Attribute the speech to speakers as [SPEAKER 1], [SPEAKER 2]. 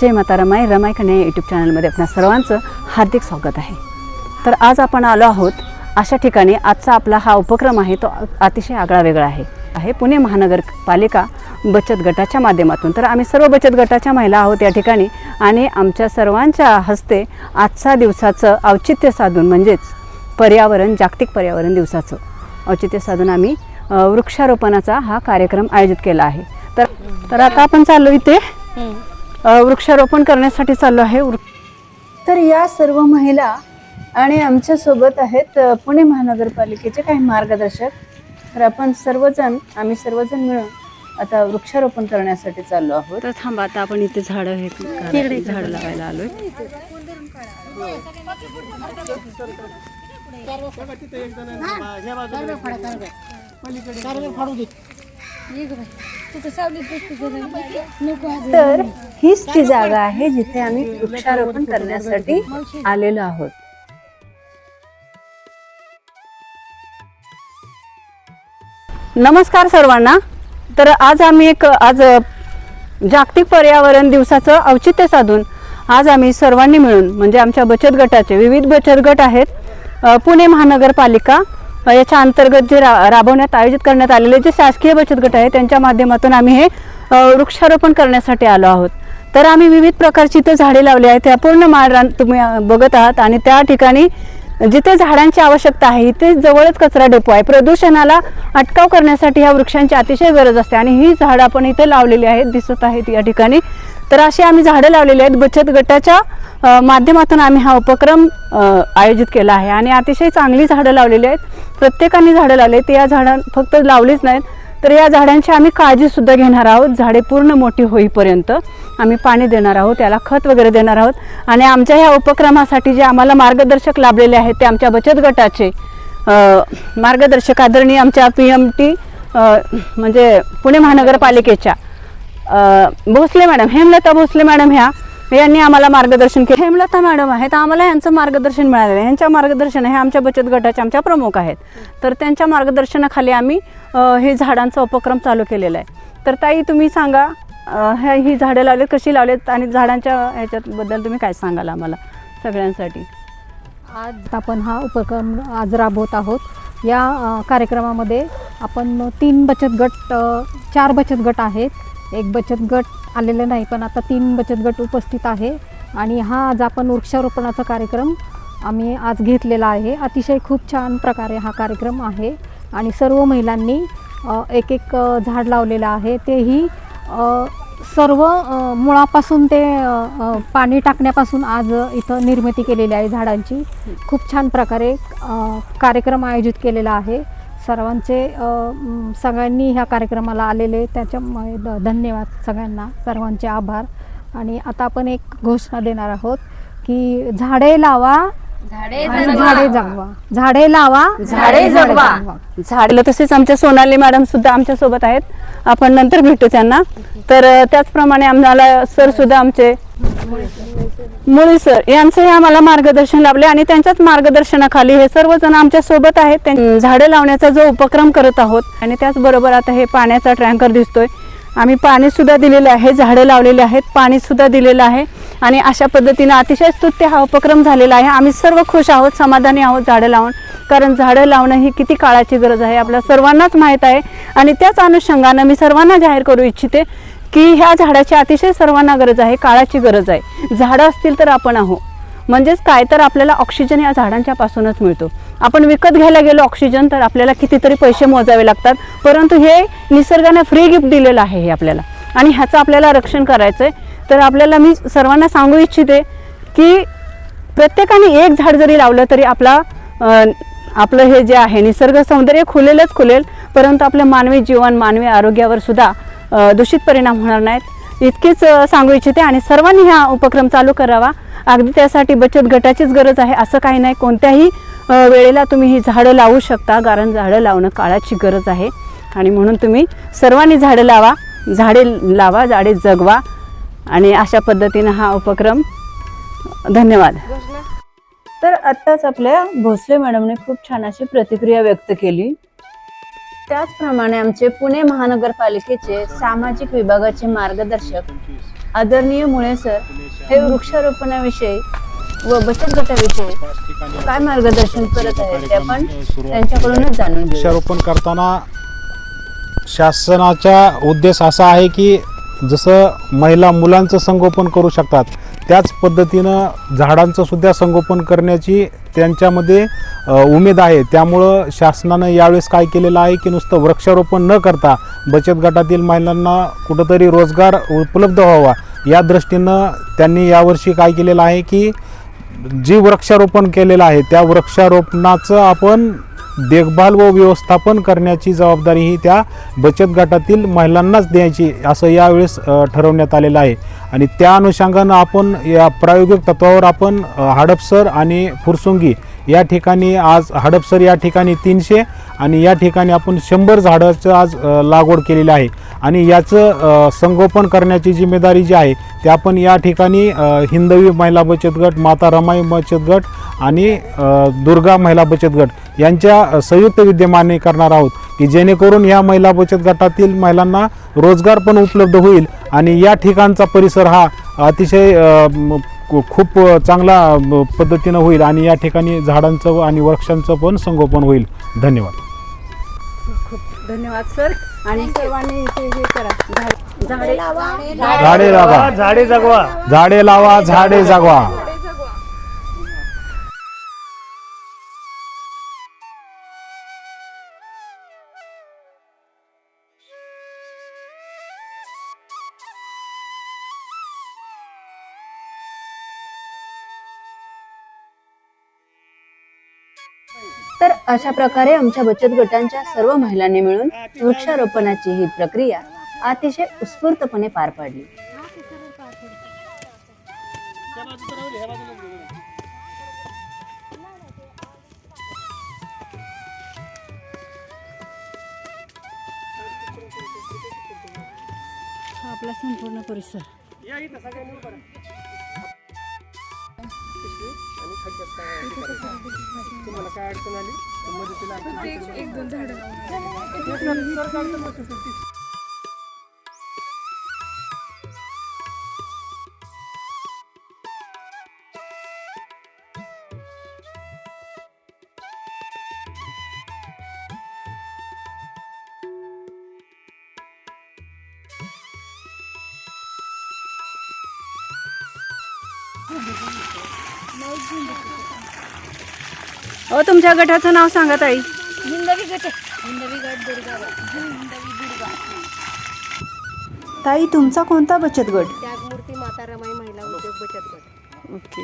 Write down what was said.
[SPEAKER 1] जय माता रमाई रमाई कन्या यूट्यूब चॅनलमध्ये आपल्या सर्वांचं हार्दिक स्वागत आहे. तर आज आपण आलो आहोत अशा ठिकाणी आजचा आपला हा उपक्रम आहे तो अतिशय आगळा वेगळा आहे. आहे पुणे महानगरपालिका बचत गटाच्या माध्यमातून. तर आम्ही सर्व बचत गटाच्या महिला आहोत या ठिकाणी आणि आमच्या सर्वांच्या हस्ते आजचा दिवसाचं औचित्य साधून म्हणजेच पर्यावरण जागतिक पर्यावरण दिवसाचं. औचित्य साधून आम्ही वृक्षारोपणाचा हा कार्यक्रम आयोजित केला आहे. तर तर आता आपण चाललो इथे. वृक्षारोपण करण्यासाठी चाललो आहे. वृ- तर या सर्व महिला आणि आमच्यासोबत आहेत पुणे महानगरपालिकेचे काही मार्गदर्शक. तर आपण सर्वजण आम्ही सर्वजण मिळून आता वृक्षारोपण करण्यासाठी चाललो आहोत. तर थांबा आता आपण इथे झाडं हे झाडं लावायला आलोय. तर हीच ती जागा आहे जिथे आम्ही वृक्षारोपण करण्यासाठी आलेलो आहोत. नमस्कार सर्वांना. तर आज आम्ही एक आज अ, जागतिक पर्यावरण दिवसाचं औचित्य साधून आज आम्ही सर्वांनी मिळून म्हणजे आमच्या बचत गटाचे विविध बचत गट आहेत पुणे महानगरपालिका याच्या अंतर्गत जे रा राबवण्यात आयोजित करण्यात आलेले जे शासकीय बचत गट आहे त्यांच्या माध्यमातून आम्ही हे वृक्षारोपण करण्यासाठी आलो आहोत. तर आम्ही विविध प्रकारची इथं झाडे लावली आहेत त्या पूर्ण माळ रान तुम्ही बघत आहात आणि त्या ठिकाणी जिथे झाडांची आवश्यकता आहे इथे जवळच कचरा डेपो आहे. प्रदूषणाला अटकाव करण्यासाठी ह्या वृक्षांची अतिशय गरज असते आणि ही झाडं आपण इथे लावलेली आहेत दिसत आहेत या ठिकाणी. तर अशी आम्ही झाडं लावलेली आहेत. बचत गटाच्या माध्यमातून आम्ही हा उपक्रम आयोजित केला आहे. आणि अतिशय चांगली झाडं लावलेली आहेत. प्रत्येकाने झाडं लावली आहेत. या झाडां फक्त लावलीच नाहीत. तर या झाडांची आम्ही काळजीसुद्धा घेणार आहोत. झाडे पूर्ण मोठी होईपर्यंत आम्ही पाणी देणार आहोत त्याला खत वगैरे देणार आहोत. आणि आमच्या ह्या उपक्रमासाठी जे आम्हाला मार्गदर्शक लाभलेले आहेत ते आमच्या बचत गटाचे मार्गदर्शक आदरणीय आमच्या पी एम टी म्हणजे पुणे महानगरपालिकेच्या भोसले मॅडम हेमलता भोसले मॅडम ह्या यांनी आम्हाला मार्गदर्शन केलं. हेमलता मॅडम आहेत. आम्हाला यांचं मार्गदर्शन मिळालेलं आहे. यांच्या मार्गदर्शन हे आमच्या बचत गटाच्या आमच्या प्रमुख आहेत. तर त्यांच्या मार्गदर्शनाखाली आम्ही हे झाडांचा उपक्रम चालू केलेला आहे. तर ताई तुम्ही सांगा ह्या ही झाडं लावलेत कशी लावलेत आणि झाडांच्या ह्याच्याबद्दल तुम्ही काय सांगाल आम्हाला सगळ्यांसाठी?
[SPEAKER 2] आज आपण हा उपक्रम आज राबवत आहोत. या कार्यक्रमामध्ये आपण तीन बचत गट चार बचत गट आहेत. एक बचत गट आलेले नाही पण आता तीन बचत गट उपस्थित आहे. आणि हा आज आपण वृक्षारोपणाचा कार्यक्रम आम्ही आज घेतलेला आहे. अतिशय खूप छान प्रकारे हा कार्यक्रम आहे. आणि सर्व महिलांनी एक एक झाड लावलेलं आहे. तेही सर्व मुळापासून ते पाणी टाकण्यापासून आज इथं निर्मिती केलेली आहे झाडांची. खूप छान प्रकारे कार्यक्रम आयोजित केलेला आहे. सर्वांचे सगळ्यांनी ह्या कार्यक्रमाला आलेले त्याच्यामुळे ध- धन्यवाद सगळ्यांना. सर्वांचे आभार. आणि आता आपण एक घोषणा देणार आहोत की झाडे लावा झाडे जगवा. झाडे लावा
[SPEAKER 1] झाडे जगवा. झाडलं तसेच आमच्या सोनाली मॅडम सुद्धा आमच्यासोबत आहेत. आपण नंतर भेटू त्यांना. तर त्याचप्रमाणे आम्हाला सर सुद्धा आमचे मुळी सर यांचंही आम्हाला मार्गदर्शन लाभले आणि त्यांच्याच मार्गदर्शनाखाली हे सर्वजण आमच्यासोबत आहेत. झाडं लावण्याचा जो उपक्रम करत आहोत आणि त्याचबरोबर आता हे पाण्याचा टँकर दिसतोय. आम्ही पाणी सुद्धा दिलेलं आहे झाडं लावलेले आहेत पाणी सुद्धा दिलेलं आहे आणि अशा पद्धतीनं अतिशय स्तुत्य हा उपक्रम झालेला आहे. आम्ही सर्व खुश आहोत समाधानी आहोत झाडं लावून कारण झाडं लावणं ही किती काळाची गरज आहे आपल्या सर्वांनाच माहीत आहे आणि त्याच अनुषंगानं मी सर्वांना जाहीर करू इच्छिते की ह्या झाडाची अतिशय सर्वांना गरज आहे काळाची गरज आहे. झाडं असतील तर आपण आहो म्हणजेच काय तर आपल्याला ऑक्सिजन या झाडांच्या पासूनच मिळतो. आपण विकत घ्यायला गेलो ऑक्सिजन तर आपल्याला कितीतरी पैसे मोजावे लागतात. परंतु हे निसर्गाने फ्री गिफ्ट दिलेलं आहे हे आपल्याला. आणि ह्याचं आपल्याला रक्षण करायचं आहे तर आपल्याला मी सर्वांना सांगू इच्छिते की प्रत्येकाने एक झाड जरी लावलं तरी आपला आपलं हे जे आहे निसर्ग सौंदर्य खुलेलच खुलेल. परंतु आपलं मानवी जीवन मानवी आरोग्यावर सुद्धा दूषित परिणाम होणार नाहीत. इतकेच सांगू इच्छिते आणि सर्वांनी हा उपक्रम चालू करावा. अगदी त्यासाठी बचत गटाचीच गरज आहे असं काही नाही. कोणत्याही वेळेला तुम्ही ही झाडं लावू शकता. कारण झाडं लावणं काळाची गरज आहे. आणि म्हणून तुम्ही सर्वांनी झाडं लावा झाडे लावा झाडे जगवा. आणि अशा पद्धतीनं हा उपक्रम धन्यवाद. तर आत्ताच आपल्या भोसले मॅडमने खूप छान अशी प्रतिक्रिया व्यक्त केली. त्याचप्रमाणे आमचे पुणे महानगरपालिकेचे सामाजिक विभागाचे मार्गदर्शक आदरणीय मुळे सर हे वृक्षारोपणाविषयी व बचत गटाविषयी काय मार्गदर्शन करत आहेत ते आपण त्यांच्याकडूनच जाणून
[SPEAKER 3] वृक्षारोपण करताना शासनाचा उद्देश असा आहे की जसं महिला मुलांचं संगोपन करू शकतात त्याच पद्धतीनं झाडांचं सुद्धा संगोपन करण्याची त्यांच्यामध्ये उमेद आहे. त्यामुळं शासनानं यावेळेस काय केलेलं आहे की नुसतं वृक्षारोपण न करता बचत गटातील महिलांना कुठंतरी रोजगार उपलब्ध व्हावा. या दृष्टीनं त्यांनी यावर्षी काय केलेलं आहे की जी वृक्षारोपण केलेलं आहे त्या वृक्षारोपणाचं आपण देखभाल व व्यवस्थापन करण्याची जबाबदारी ही त्या बचत गटातील महिलांनाच द्यायची असं यावेळेस ठरवण्यात आलेलं आहे. आणि त्या अनुषंगानं आपण या प्रायोगिक तत्वावर आपण हडपसर आणि फुरसुंगी या ठिकाणी आज हडपसर या ठिकाणी तीनशे आणि या ठिकाणी आपण शंभर झाडाचं आज लागवड केलेली आहे. आणि याचं संगोपन करण्याची जिम्मेदारी जी आहे ते आपण या ठिकाणी हिंदवी महिला बचत गट माता रमाई बचत गट आणि दुर्गा महिला बचत गट यांच्या संयुक्त विद्यमाने करणार आहोत की जेणेकरून या महिला बचत गटातील महिलांना रोजगार पण उपलब्ध होईल आणि या ठिकाणचा परिसर हा अतिशय खूप चांगला पद्धतीनं होईल आणि या ठिकाणी झाडांचं आणि वृक्षांचं पण संगोपन होईल. धन्यवाद.
[SPEAKER 1] खूप धन्यवाद सर. आणि सर्वांनी इथे हे करा. झाड- झाडे
[SPEAKER 3] झाडे लावा.
[SPEAKER 4] झाडे जगवा.
[SPEAKER 3] झाडे लावा झाडे जगवा.
[SPEAKER 1] तर अशा प्रकारे आमच्या बचत गटांच्या सर्व महिलांनी मिळून वृक्षारोपणाची ही प्रक्रिया अतिशय उत्स्फूर्तपणे पार पाडली. हा आपला संपूर्ण परिसर.
[SPEAKER 4] तुम्हाला काय अडचण आली? तर मदतीला आमच्या
[SPEAKER 1] हो तुमच्या गटाचं नाव सांगा ताई.
[SPEAKER 5] हिंदवी गट हिंदवी गट दुर्गा हिंदवी दुर्गा.
[SPEAKER 1] ताई तुमचा कोणता बचत गट?
[SPEAKER 5] त्यागमूर्ती माता रमाई महिला उद्योग बचत गट.
[SPEAKER 1] ओके.